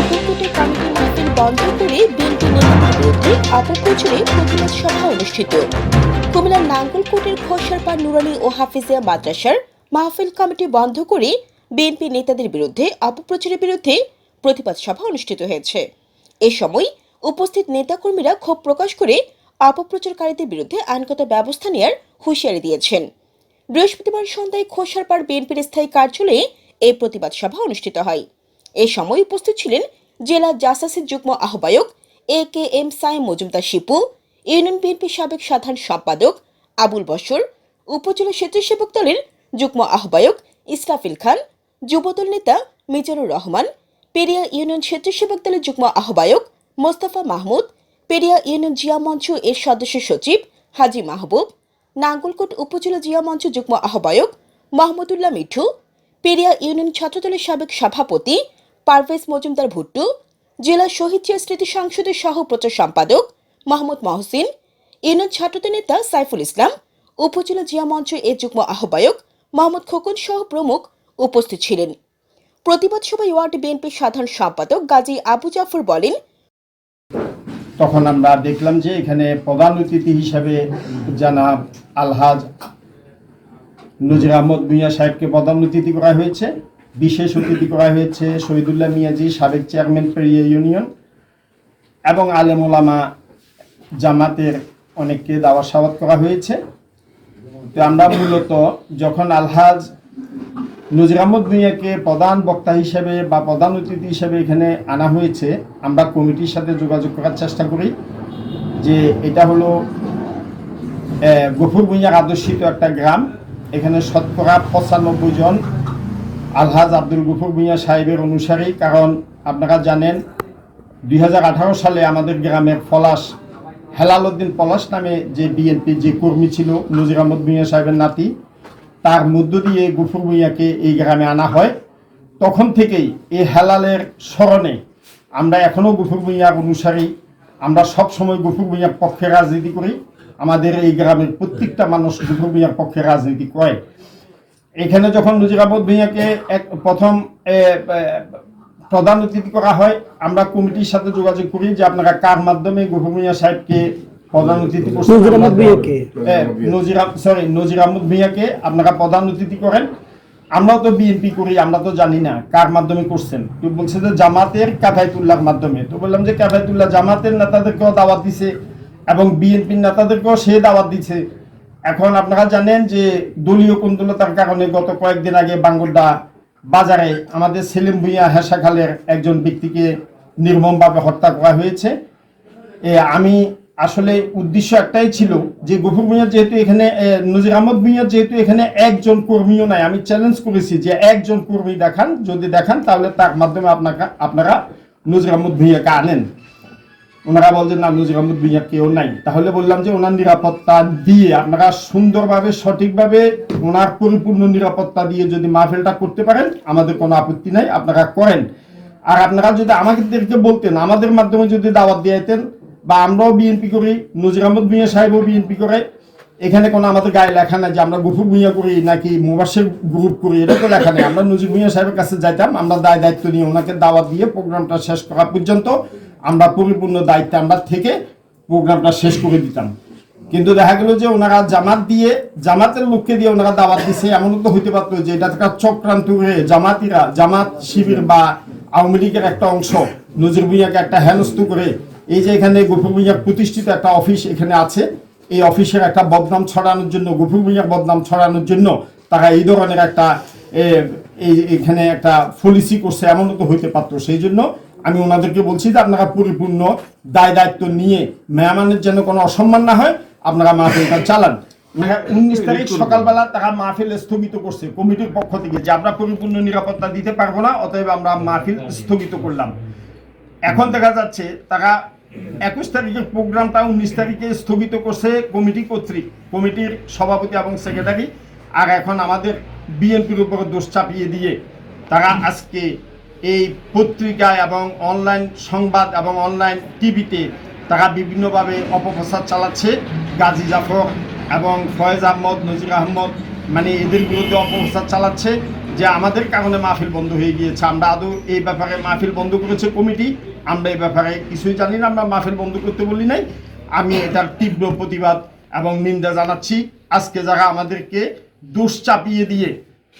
নাগরকোটে committee মাহফিল বন্ধ করে বিএনপি নেতাদের বিরুদ্ধে অপপ্রচারে প্রতিবাদ সভা অনুষ্ঠিত। কুমিল্লার নাঙ্গলকোটের খোসারপাড় নুরানি ও হাফিজিয়া মাদ্রাসার মাহফিল কমিটি বন্ধ করে বিএনপি নেতাদের বিরুদ্ধে অপপ্রচারের বিরুদ্ধে প্রতিবাদ সভা অনুষ্ঠিত হয়েছে। এ সময় উপস্থিত নেতাকর্মীরা ক্ষোভ প্রকাশ করে অপপ্রচারকারীদের বিরুদ্ধে আইনগত ব্যবস্থা নেওয়ার হুঁশিয়ারি দিয়েছেন। বৃহস্পতিবার সন্ধ্যায় খোসারপাড় বিএনপির স্থায়ী কার্যালয়ে এই প্রতিবাদ সভা অনুষ্ঠিত হয়। এ সময় উপস্থিত ছিলেন জেলা জাসাসের যুগ্ম আহ্বায়ক এ কে এম সাই মজুমদার শিপু, ইউনিয়ন বিএনপির সাবেক সাধারণ সম্পাদক আবুল বসর উপজেলা স্বেচ্ছাসেবক দলের যুগ্ম আহ্বায়ক ইসরাফিল খান, যুবদল নেতা মিজানুর রহমান, পেরিয়া ইউনিয়ন স্বেচ্ছাসেবক দলের যুগ্ম আহ্বায়ক মোস্তফা মাহমুদ, পেরিয়া ইউনিয়ন জিয়া মঞ্চ এর সদস্য সচিব হাজি মাহবুব, নাঙ্গলকোট উপজেলা জিয়া মঞ্চ যুগ্ম আহ্বায়ক মাহমুদুল্লাহ মিঠু, পেরিয়া ইউনিয়ন ছাত্রদলের সাবেক সভাপতি পারভেজ মজুমদার ভুট্টু, জেলা শহীদ স্মৃতি সংসদের সহ প্রচার সম্পাদক মাহমুদ মহসিন ইউনিয়ন ছাত্রদের নেতা সাইফুল ইসলাম, উপজেলা জিয়া মঞ্চ এর যুগ্ম আহ্বায়ক মোহাম্মদ খোকন সহ প্রমুখ উপস্থিত ছিলেন। প্রতিবাদ সভায় ওয়ার্ড বিএনপির সাধারণ সম্পাদক গাজী আবু জাফর বলেন, তখন আমরা দেখলাম যে এখানে প্রধান অতিথি হিসাবে জানাব আলহাজ নজির আহমদ মিয়া সাহেবকে প্রধান অতিথি করা হয়েছে। বিশেষ অতিথি করা হয়েছে শহীদুল্লাহ মিয়াজি, সাবেক চেয়ারম্যান পেরিয়া ইউনিয়ন এবং আলেম ওলামা জামাতের অনেককে দাওয়া সাবাত করা হয়েছে। তো আমরা মূলত যখন আলহাজ নজির আহমদ ভুঁইয়াকে প্রধান বক্তা হিসেবে বা প্রধান অতিথি হিসেবে এখানে আনা হয়েছে, আমরা কমিটির সাথে যোগাযোগ করার চেষ্টা করি যে এটা হলো গফুর ভুঁইয়ার আদর্শিত একটা গ্রাম। এখানে শতকরা পঁচানব্বই জন আলহাজ আব্দুল গফুর ভুঁইয়া সাহেবের অনুসারী, কারণ আপনারা জানেন, দুই হাজার আঠারো সালে আমাদের গ্রামের পলাশ হেলাল উদ্দিন পলাশ নামে যে বিএনপির যে কর্মী ছিল, নজির আহমদ ভুঁইয়া সাহেবের নাতি, তার মধ্য দিয়ে গফুর ভুঁইয়াকে এই গ্রামে আনা হয়। তখন থেকেই এই হেলালের স্মরণে আমরা এখনও গফুর ভুঁইয়ার অনুসারী। আমরা সব সময় গফুর ভুঁইয়ার পক্ষে রাজনীতি করি। আমাদের এই গ্রামের প্রত্যেকটা মানুষ গফুর ভুঁইয়ার পক্ষে রাজনীতি করে। এখানে যখন নজির আহমদ ভুঁইয়াকে এক প্রথম প্রধান অতিথি করা হয় আমরা কমিটির সাথে যোগাযোগ করি যে আপনারা কার মাধ্যমে ভুঁইয়া সাহেবকে প্রধান অতিথি নজির আহমদ ভুঁইয়াকে। এ, নজির সরি নজির আহমদ ভুঁইয়াকে আপনারা প্রধান অতিথি করেন। আমরাও তো বিএনপি করি আমরা তো জানি না কার মাধ্যমে করছেন। তো বলছে যে জামাতের কাফায়তুল্লাহর মাধ্যমে। তো বললাম যে কাফায়তুল্লাহ জামাতের নেতাদেরকেও দাওয়াত দিছে এবং বিএনপির নেতাদেরকেও সে দাওয়াত দিছে। এখন আপনারা জানেন যে দলীয় কুন্দলতার কারণে গত কয়েকদিন আগে বাঙ্গুরদা বাজারে আমাদের সেলিম ভুঁইয়া হেসাখালের একজন ব্যক্তিকে নির্মমভাবে হত্যা করা হয়েছে। এ, আমি আসলে উদ্দেশ্য একটাই ছিল যে গফুর ভুঁইয়া যেহেতু এখানে নজির আহমদ ভুঁইয়া যেহেতু এখানে একজন কর্মীও নাই আমি চ্যালেঞ্জ করেছি যে একজন কর্মী দেখান যদি দেখান তাহলে তার মাধ্যমে আপনাকে আপনারা নজির আহমদ ভুঁইয়াকে আনেন। ওনারা বলছেন, না নজির আহমদ ভুঁইয়া কেউ নাই। তাহলে বললাম যে ওনার নিরাপত্তা দিয়ে আপনারা সুন্দরভাবে, সঠিকভাবে ওনার পরিপূর্ণ নিরাপত্তা দিয়ে যদি মাহফিলটা করতে পারেন, আমাদের কোনো আপত্তি নাই, আপনারা করেন। আর আপনারা যদি আমাদেরকে বলতেন, আমাদের মাধ্যমে যদি দাওয়াত দিয়েতেন বা আমরাও বিএনপি করি নজির আহমদ ভুঁইয়া সাহেবও বিএনপি করে, এখানে কোনো আমাদের গায়ে লেখা নাই যে আমরা গফুর ভুঁইয়া করি নাকি মুবাসের গ্রুপ করি, এটা তো লেখা নেই। আমরা নজির ভুঁইয়া সাহেবের কাছে যাইতাম, আমরা দায় দায়িত্ব নিয়ে ওনাকে দাওয়াত দিয়ে প্রোগ্রামটা শেষ করা পর্যন্ত আমরা পরিপূর্ণ দায়িত্বে আমরা থেকে প্রোগ্রামটা শেষ করে দিতাম। কিন্তু দেখা গেল যে ওনারা জামাত দিয়ে, জামাতের লোককে দিয়ে ওনারা দাওয়াত দিছে, এমনও তো হইতে পারতো যে এটা একটা চক্রান্ত হয়ে জামাতিরা, জামাত শিবির বা আওয়ামী লীগের একটা অংশ নজির ভুঁইয়াকে একটা হেনস্থ করে, এই যে এখানে গফুর ভুঁইয়ার প্রতিষ্ঠিত একটা অফিস এখানে আছে, এই অফিসের একটা বদনাম ছড়ানোর জন্য, গফুর ভুঁইয়ার বদনাম ছড়ানোর জন্য তারা এই ধরনের একটা এখানে একটা পলিসি করছে, এমনও তো হইতে পারতো। সেই জন্য আমি ওনাদেরকে বলছি যে আপনারা পরিপূর্ণ দায় দায়িত্ব নিয়ে মেহমানের যেন কোনো অসম্মান না হয় আপনারা মাহফিলটা চালান। উনিশ তারিখ সকালবেলা তারা মাহফিল স্থগিত করছে কমিটির পক্ষ থেকে যে আমরা পরিপূর্ণ নিরাপত্তা দিতে পারব না অতএব আমরা মাহফিল স্থগিত করলাম। এখন দেখা যাচ্ছে তারা একুশ তারিখের প্রোগ্রামটা উনিশ তারিখে স্থগিত করছে কমিটি কর্তৃক কমিটির সভাপতি এবং সেক্রেটারি। আর এখন আমাদের বিএনপির উপর দোষ চাপিয়ে দিয়ে তারা আজকে এই পত্রিকায় এবং অনলাইন সংবাদ এবং অনলাইন টিভিতে তারা বিভিন্নভাবে অপপ্রচার চালাচ্ছে। গাজী জাফর এবং ফয়েজ আহমদ, নজির আহমদ মানে এদের বিরুদ্ধে অপপ্রচার চালাচ্ছে যে আমাদের কারণে মাহফিল বন্ধ হয়ে গিয়েছে। আমরা আদৌ এই ব্যাপারে মাহফিল বন্ধ করেছে কমিটি? আমরা এই ব্যাপারে কিছুই জানি না, আমরা মাহফিল বন্ধ করতে বলি নাই। আমি এটার তীব্র প্রতিবাদ এবং নিন্দা জানাচ্ছি। আজকে যারা আমাদেরকে দোষ চাপিয়ে দিয়ে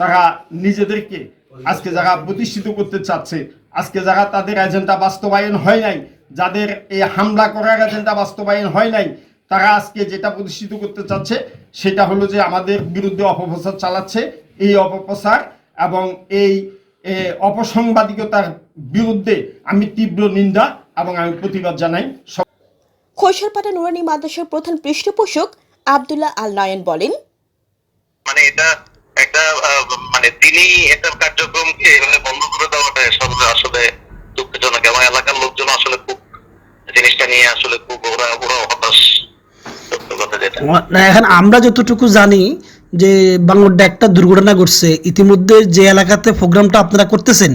তারা নিজেদেরকে আজকে যারা প্রতিষ্ঠিত করতে চাচ্ছে আজকে যারা তাদের এজেন্ডা বাস্তবায়ন হয় নাই যাদের এই হামলা করার এজেন্ডা বাস্তবায়ন হয় নাই তারা আজকে যেটা প্রতিষ্ঠিত করতে চাচ্ছে সেটা হলো যে আমাদের বিরুদ্ধে অপপ্রচার চালাচ্ছে। এই অপপ্রচার এবং এই অপসাংবাদিকতার বিরুদ্ধে আমি তীব্র নিন্দা এবং আমি প্রতিবাদ জানাই। সব খৈশরপাড়া নুরানি মাদ্রাসার প্রধান পৃষ্ঠপোষক আবদুল্লাহ আল নয়ন বলেন মানে এটা একটা মানে তিনি একটা কার্যক্রমকে বন্ধ করে দেওয়াটা আসলে দুঃখজনক এবং এলাকার লোকজন আসলে খুব জিনিসটা নিয়ে আসলে খুব ওরা ওরা হতাশ এখন আমরা যতটুকু জানি যে বাংলাদেশে একটা দুর্ঘটনা ঘটছে, ইতিমধ্যে যে এলাকাতে প্রোগ্রামটা আপনারা করতেছেন,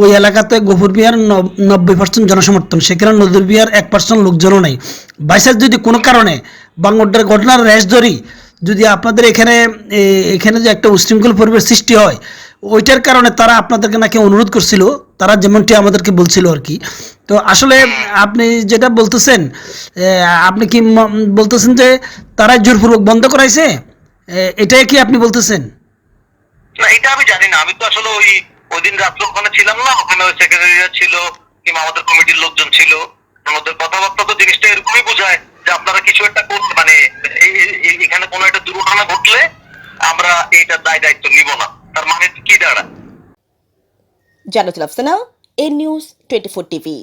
ওই এলাকাতে গোপুর বিহার নব্বই পার্সেন্ট জনসমর্থন, সেখানে নদীর বিহার এক পার্সেন্ট লোকজনও নেই। বাইসাস যদি কোনো কারণে বাংলাদেশের ঘটনার রেশ ধরি যদি আপনাদের এখানে এখানে যে একটা উশৃঙ্খল পরিবেশ সৃষ্টি হয়, ওইটার কারণে তারা আপনাদেরকে নাকি অনুরোধ করছিল, তারা যেমনটি আমাদেরকে বলছিল আর কি। তো আসলে আপনি যেটা বলতেছেন আপনি কি বলতেছেন যে তারা জোরপূর্বক বন্ধ করাইছে? এটাই কি আপনি বলতেছেন? না, এটা আমি জানি না। আমি তো আসলে ওই ওই দিন ছিলাম না, ওখানে ওই সেক্রেটারিরা ছিল, কিংবা আমাদের কমিটির লোকজন ছিল। আমাদের কথাবার্তা তো জিনিসটা এরকমই বোঝায়। যে আপনারা কিছু একটা করুন মানে এখানে কোনো একটা দুর্ঘটনা ঘটলে আমরা এটা দায় দায়িত্ব নিব না। তার মানে কি দাঁড়া জানাতুল আফসানা এ নিউজ টোয়েন্টি ফোর টিভি।